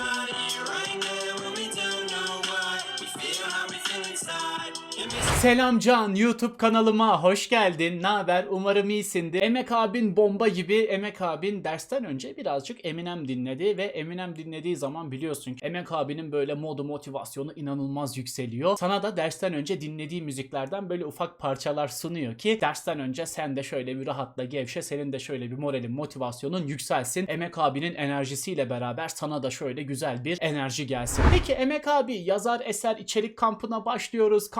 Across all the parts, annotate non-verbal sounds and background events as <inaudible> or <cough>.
Everybody's Selam Can YouTube kanalıma hoş geldin. Ne haber? Umarım iyisindir. Emek abin bomba gibi. Emek abin dersten önce birazcık Eminem dinledi ve Eminem dinlediği zaman biliyorsun ki Emek abinin böyle modu motivasyonu inanılmaz yükseliyor. Sana da dersten önce dinlediği müziklerden böyle ufak parçalar sunuyor ki dersten önce sen de şöyle bir rahatla gevşe. Senin de şöyle bir moralin motivasyonun yükselsin. Emek abinin enerjisiyle beraber sana da şöyle güzel bir enerji gelsin. Peki Emek abi yazar eser içerik kampına başlıyoruz.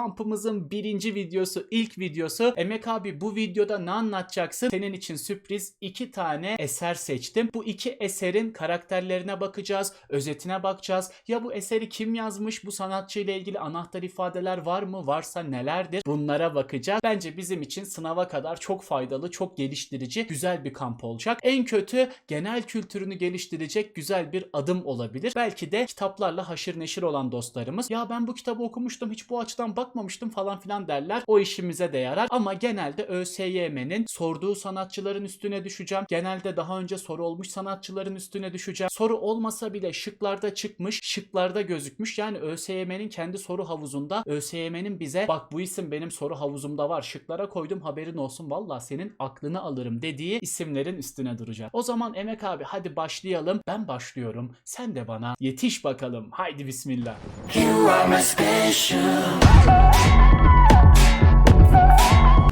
Kampımızın birinci videosu, ilk videosu. Emek abi bu videoda ne anlatacaksın? Senin için sürpriz iki tane eser seçtim. Bu iki eserin karakterlerine bakacağız, özetine bakacağız. Ya bu eseri kim yazmış? Bu sanatçı ile ilgili anahtar ifadeler var mı? Varsa nelerdir? Bunlara bakacağız. Bence bizim için sınava kadar çok faydalı, çok geliştirici, güzel bir kamp olacak. En kötü genel kültürünü geliştirecek güzel bir adım olabilir. Belki de kitaplarla haşır neşir olan dostlarımız ya ben bu kitabı okumuştum hiç bu açıdan bakmamıştım falan filan derler. O işimize de yarar. Ama genelde ÖSYM'nin sorduğu sanatçıların üstüne düşeceğim. Genelde daha önce soru olmuş sanatçıların üstüne düşeceğim. Soru olmasa bile şıklarda çıkmış, şıklarda gözükmüş. Yani ÖSYM'nin kendi soru havuzunda ÖSYM'nin bize bak bu isim benim soru havuzumda var. Şıklara koydum haberin olsun. Valla senin aklını alırım dediği isimlerin üstüne duracağım. O zaman Emek abi hadi başlayalım. Ben başlıyorum. Sen de bana yetiş bakalım. Haydi bismillah. you are my special.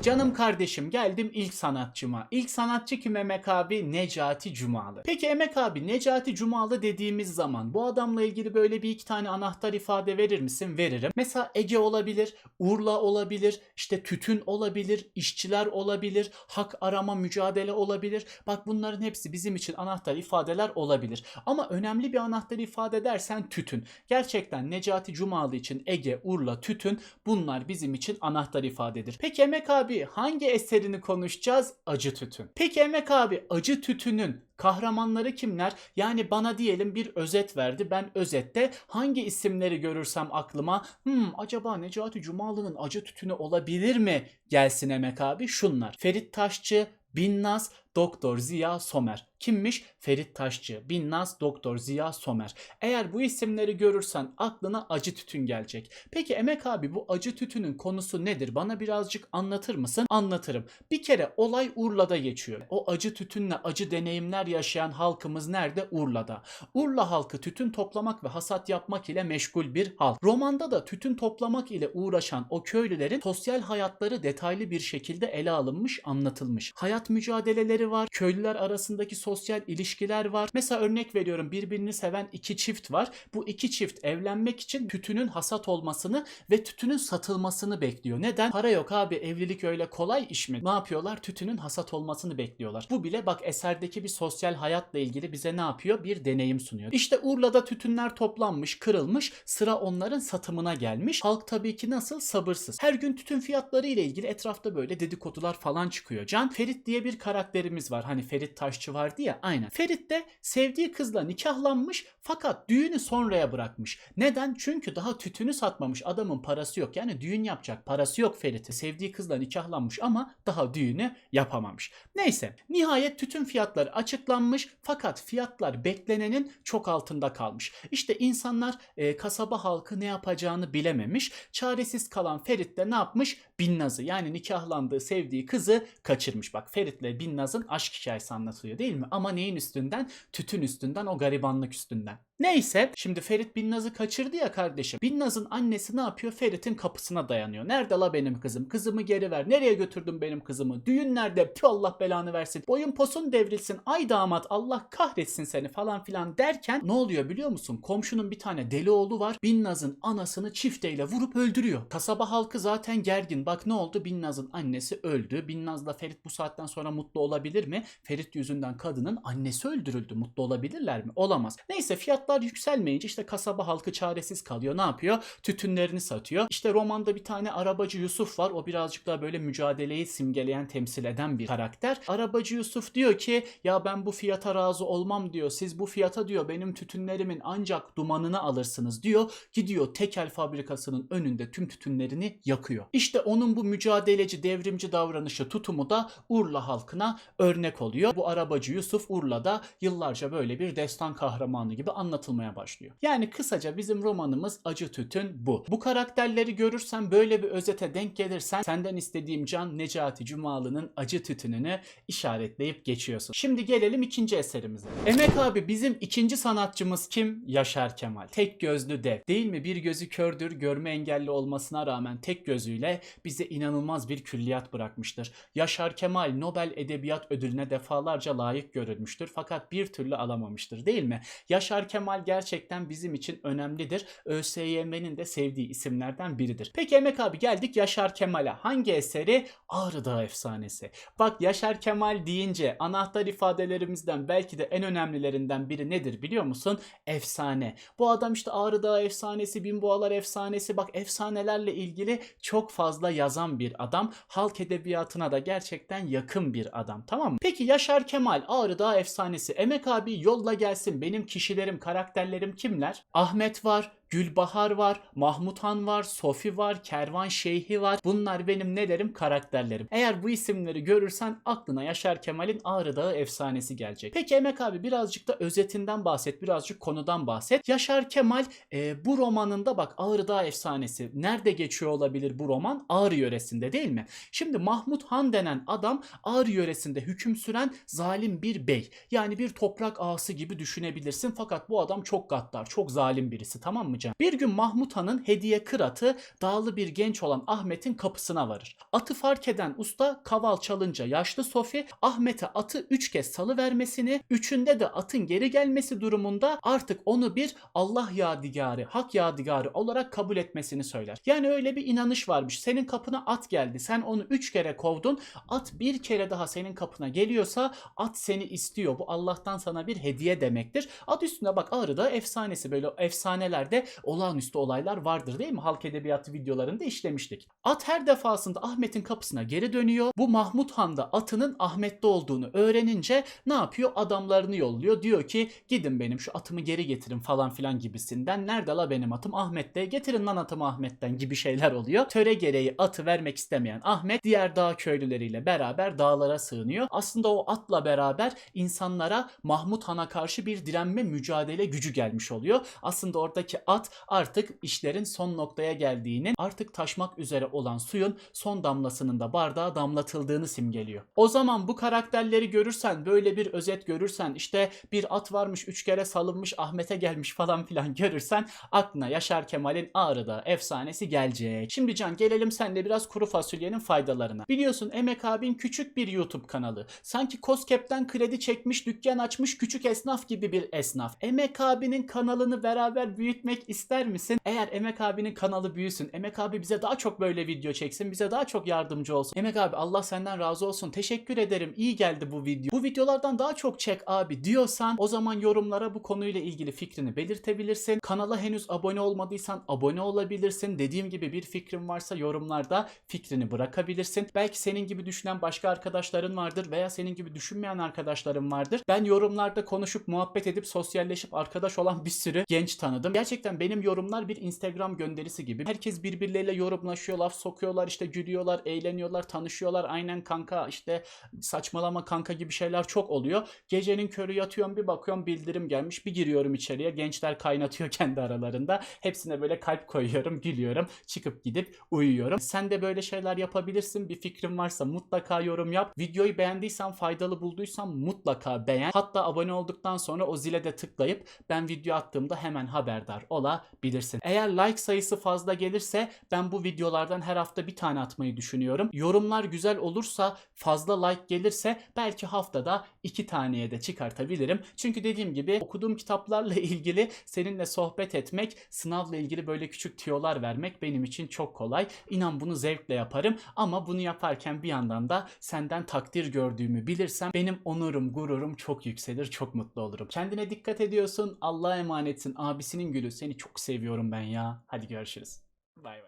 Canım kardeşim geldim ilk sanatçıma. İlk sanatçı kim Emek abi? Necati Cumalı. Peki Emek abi Necati Cumalı dediğimiz zaman bu adamla ilgili böyle bir iki tane anahtar ifade verir misin? Veririm. Mesela Ege olabilir, Urla olabilir, işte tütün olabilir, işçiler olabilir, hak arama mücadele olabilir. Bak bunların hepsi bizim için anahtar ifadeler olabilir. Ama önemli bir anahtar ifade dersen tütün. Gerçekten Necati Cumalı için Ege, Urla, tütün bunlar bizim için anahtar ifadedir. Peki Emek abi hangi eserini konuşacağız? Acı Tütün. Peki Emek abi Acı Tütün'ün kahramanları kimler? Yani bana diyelim bir özet verdi. Ben özette hangi isimleri görürsem aklıma hmm acaba Necati Cumalı'nın Acı Tütünü olabilir mi? Gelsin Emek abi şunlar. Ferit Taşçı, Binnaz, Doktor Ziya Somer. Kimmiş? Ferit Taşçı, Binnaz, Doktor Ziya Somer. Eğer bu isimleri görürsen aklına acı tütün gelecek. Peki Emek abi bu acı tütünün konusu nedir? Bana birazcık anlatır mısın? Anlatırım. Bir kere olay Urla'da geçiyor. O acı tütünle acı deneyimler yaşayan halkımız nerede? Urla'da. Urla halkı tütün toplamak ve hasat yapmak ile meşgul bir halk. Romanda da tütün toplamak ile uğraşan o köylülerin sosyal hayatları detaylı bir şekilde ele alınmış, anlatılmış. Hayat mücadeleleri var, köylüler arasındaki sosyal ilişkiler var. Mesela örnek veriyorum birbirini seven iki çift var. Bu iki çift evlenmek için tütünün hasat olmasını ve tütünün satılmasını bekliyor. Neden? Para yok abi evlilik öyle kolay iş mi? Ne yapıyorlar? Tütünün hasat olmasını bekliyorlar. Bu bile bak eserdeki bir sosyal hayatla ilgili bize ne yapıyor? Bir deneyim sunuyor. İşte Urla'da tütünler toplanmış, kırılmış. Sıra onların satımına gelmiş. Halk tabii ki nasıl? Sabırsız. Her gün tütün fiyatları ile ilgili etrafta böyle dedikodular falan çıkıyor. Can Ferit diye bir karakterimiz var. Hani Ferit Taşçı vardı ya aynen. Ferit de sevdiği kızla nikahlanmış fakat düğünü sonraya bırakmış. Neden? Çünkü daha tütünü satmamış. Adamın parası yok. Yani düğün yapacak parası yok Ferit'e. Sevdiği kızla nikahlanmış ama daha düğünü yapamamış. Neyse. Nihayet tütün fiyatları açıklanmış fakat fiyatlar beklenenin çok altında kalmış. İşte insanlar e, kasaba halkı ne yapacağını bilememiş. Çaresiz kalan Ferit de ne yapmış? Binnaz'ı yani nikahlandığı sevdiği kızı kaçırmış. Bak Ferit'le Binnaz'ın aşk hikayesi anlatılıyor değil mi? Ama neyin üstünden? Tütün üstünden o garibanlık üstünden. Neyse şimdi Ferit Binnaz'ı kaçırdı ya kardeşim. Binnaz'ın annesi ne yapıyor? Ferit'in kapısına dayanıyor. Nerede la benim kızım? Kızımı geri ver. Nereye götürdün benim kızımı? Düğün nerede? Tüh Allah belanı versin. Boyun posun devrilsin. Ay damat Allah kahretsin seni falan filan derken ne oluyor biliyor musun? Komşunun bir tane deli oğlu var. Binnaz'ın anasını çifteyle vurup öldürüyor. Kasaba halkı zaten gergin. Bak ne oldu? Binnaz'ın annesi öldü. Binnaz'la Ferit bu saatten sonra mutlu olabilir mi? Ferit yüzünden kadının annesi öldürüldü. Mutlu olabilirler mi? Olamaz. Neyse fiyatlar yükselmeyince işte kasaba halkı çaresiz kalıyor. Ne yapıyor? Tütünlerini satıyor. İşte romanda bir tane arabacı Yusuf var. O birazcık daha böyle mücadeleyi simgeleyen, temsil eden bir karakter. Arabacı Yusuf diyor ki ya ben bu fiyata razı olmam diyor. Siz bu fiyata diyor benim tütünlerimin ancak dumanını alırsınız diyor. Gidiyor tekel fabrikasının önünde tüm tütünlerini yakıyor. İşte onun bu mücadeleci, devrimci davranışı, tutumu da Urla halkına örnek oluyor. Bu arabacı Yusuf Urla'da yıllarca böyle bir destan kahramanı gibi anlatılıyor anlatılmaya başlıyor. Yani kısaca bizim romanımız Acı Tütün bu. Bu karakterleri görürsen böyle bir özete denk gelirsen senden istediğim Can Necati Cumalı'nın Acı Tütününü işaretleyip geçiyorsun. Şimdi gelelim ikinci eserimize. Emek abi bizim ikinci sanatçımız kim? Yaşar Kemal. Tek gözlü dev. Değil mi? Bir gözü kördür, görme engelli olmasına rağmen tek gözüyle bize inanılmaz bir külliyat bırakmıştır. Yaşar Kemal Nobel Edebiyat Ödülüne defalarca layık görülmüştür fakat bir türlü alamamıştır değil mi? Yaşar Kemal gerçekten bizim için önemlidir. ÖSYM'nin de sevdiği isimlerden biridir. Peki Emek abi geldik Yaşar Kemal'e. Hangi eseri? Ağrı Dağı Efsanesi. Bak Yaşar Kemal deyince anahtar ifadelerimizden belki de en önemlilerinden biri nedir biliyor musun? Efsane. Bu adam işte Ağrı Dağı Efsanesi, Binboğalar Efsanesi bak efsanelerle ilgili çok fazla yazan bir adam. Halk edebiyatına da gerçekten yakın bir adam tamam mı? Peki Yaşar Kemal Ağrı Dağı Efsanesi. Emek abi yolla gelsin benim kişilerim, karakterlerim kimler? Ahmet var, Gülbahar var, Mahmut Han var, Sofi var, Kervan Şeyhi var. Bunlar benim nelerim? Karakterlerim. Eğer bu isimleri görürsen aklına Yaşar Kemal'in Ağrı Dağı efsanesi gelecek. Peki Emek abi birazcık da özetinden bahset, birazcık konudan bahset. Yaşar Kemal e, bu romanında bak Ağrı Dağı efsanesi. Nerede geçiyor olabilir bu roman? Ağrı yöresinde değil mi? Şimdi Mahmut Han denen adam Ağrı yöresinde hüküm süren zalim bir bey. Yani bir toprak ağası gibi düşünebilirsin. Fakat bu adam çok gaddar, çok zalim birisi tamam mı can? Bir gün Mahmut Han'ın hediye kıratı dağlı bir genç olan Ahmet'in kapısına varır. Atı fark eden usta kaval çalınca yaşlı Sofi Ahmet'e atı üç kez salı vermesini, üçünde de atın geri gelmesi durumunda artık onu bir Allah yadigarı, hak yadigarı olarak kabul etmesini söyler. Yani öyle bir inanış varmış. Senin kapına at geldi. Sen onu üç kere kovdun. At bir kere daha senin kapına geliyorsa at seni istiyor. Bu Allah'tan sana bir hediye demektir. At üstüne bak Ağrı'da efsanesi böyle efsanelerde olağanüstü olaylar vardır değil mi? Halk edebiyatı videolarında işlemiştik. At her defasında Ahmet'in kapısına geri dönüyor. Bu Mahmut Han da atının Ahmet'te olduğunu öğrenince ne yapıyor? Adamlarını yolluyor. Diyor ki gidin benim şu atımı geri getirin falan filan gibisinden. Nerede la benim atım? Ahmet'te. Getirin lan atımı Ahmet'ten gibi şeyler oluyor. Töre gereği atı vermek istemeyen Ahmet diğer dağ köylüleriyle beraber dağlara sığınıyor. Aslında o atla beraber insanlara Mahmut Han'a karşı bir direnme mücadele gücü gelmiş oluyor. Aslında oradaki at artık işlerin son noktaya geldiğinin artık taşmak üzere olan suyun son damlasının da bardağa damlatıldığını simgeliyor. O zaman bu karakterleri görürsen böyle bir özet görürsen işte bir at varmış üç kere salınmış Ahmet'e gelmiş falan filan görürsen aklına Yaşar Kemal'in Ağrı'da efsanesi gelecek. Şimdi Can gelelim senle biraz kuru fasulyenin faydalarına. Biliyorsun Emek abin küçük bir YouTube kanalı. Sanki Koskep'ten kredi çekmiş dükkan açmış küçük esnaf gibi bir esnaf. Emek abinin kanalını beraber büyütmek ister misin? Eğer Emek abinin kanalı büyüsün, Emek abi bize daha çok böyle video çeksin, bize daha çok yardımcı olsun. Emek abi Allah senden razı olsun. Teşekkür ederim. İyi geldi bu video. Bu videolardan daha çok çek abi diyorsan o zaman yorumlara bu konuyla ilgili fikrini belirtebilirsin. Kanala henüz abone olmadıysan abone olabilirsin. Dediğim gibi bir fikrin varsa yorumlarda fikrini bırakabilirsin. Belki senin gibi düşünen başka arkadaşların vardır veya senin gibi düşünmeyen arkadaşların vardır. Ben yorumlarda konuşup muhabbet edip sosyalleşip arkadaş olan bir sürü genç tanıdım. Gerçekten benim yorumlar bir Instagram gönderisi gibi. Herkes birbirleriyle yorumlaşıyor, laf sokuyorlar, işte gülüyorlar, eğleniyorlar, tanışıyorlar. Aynen kanka işte saçmalama kanka gibi şeyler çok oluyor. Gecenin körü yatıyorum bir bakıyorum bildirim gelmiş. Bir giriyorum içeriye. Gençler kaynatıyor <laughs> kendi aralarında. Hepsine böyle kalp koyuyorum, gülüyorum. Çıkıp gidip uyuyorum. Sen de böyle şeyler yapabilirsin. Bir fikrin varsa mutlaka yorum yap. Videoyu beğendiysen, faydalı bulduysan mutlaka beğen. Hatta abone olduktan sonra o zile de tıklayıp ben video attığımda hemen haberdar olabilirsin. Eğer like sayısı fazla gelirse ben bu videolardan her hafta bir tane atmayı düşünüyorum. Yorumlar güzel olursa, fazla like gelirse belki haftada iki taneye de çıkartabilirim. Çünkü dediğim gibi okuduğum kitaplarla <laughs> ilgili seninle sohbet etmek, sınavla ilgili böyle küçük tiyolar vermek benim için çok kolay. İnan bunu zevkle yaparım ama bunu yaparken bir yandan da senden takdir gördüğümü bilirsem benim onurum, gururum çok yükselir, çok mutlu olurum. Kendine dikkat ediyorsun. Allah'a emanetsin. Abisinin gülü. Seni çok seviyorum ben ya. Hadi görüşürüz. Bay bay.